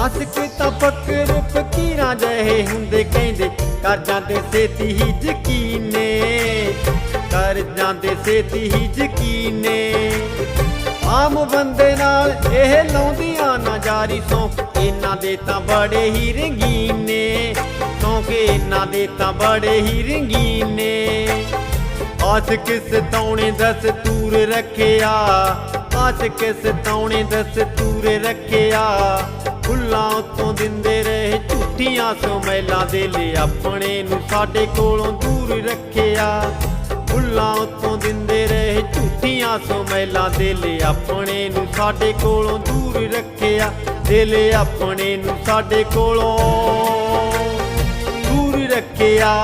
Ask ਤਾਂ ਫਕਰ ਫਕੀਰਾਂ ਜਹੇ ਹੁੰਦੇ ਕਹਿੰਦੇ ਕਰ ਜਾਂਦੇ ਸੇਤੀ ਹੀ ਯਕੀਨੇ। ਕਰ ਜਾਂਦੇ ਸੇਤੀ ਹੀ ਯਕੀਨੇ। ਆਮ ਬੰਦੇ ਨਾਲ ਇਹ ਲਾਉਂਦੀਆਂ ਨਾ ਜਾਰੀ ਸੌਂ, ਇਹਨਾਂ ਦੇ ਤਾਂ ਬੜੇ ਹੀ ਰੰਗੀਨੇ। ਨੇ ਕਿਉਂਕਿ ਇਹਨਾਂ ਦੇ ਤਾਂ ਬੜੇ ਹੀ ਰੰਗੀਨ। ਆਸ ਕਿਸ ਤੌਣੇ ਦਸ ਤੂਰ ਰੱਖਿਆ ਆਸ ਕਿਸ ਤੌਣੇ ਦਸ ਤੂਰ ਰੱਖਿਆ। ਫੁੱਲਾਂ ਉਤੋਂ ਦਿੰਦੇ ਰਹੇ ਝੂਠੀਆਂ ਸਮੈਲਾਂ ਦੇ ਲਈ ਆਪਣੇ ਨੂੰ ਸਾਡੇ ਕੋਲੋਂ ਦੂਰ ਰੱਖਿਆ। ਫੁੱਲਾਂ ਉਤੋਂ ਦਿੰਦੇ ਰਹੇ ਝੂਠੀਆਂ ਸਮੈਲਾਂ ਦੇ ਲਈ ਆਪਣੇ ਨੂੰ ਸਾਡੇ ਕੋਲੋਂ ਦੂਰ ਰੱਖਿਆ। ਦਿਲ ਆਪਣੇ ਨੂੰ ਸਾਡੇ ਕੋਲੋਂ ਦੂਰ ਰੱਖਿਆ।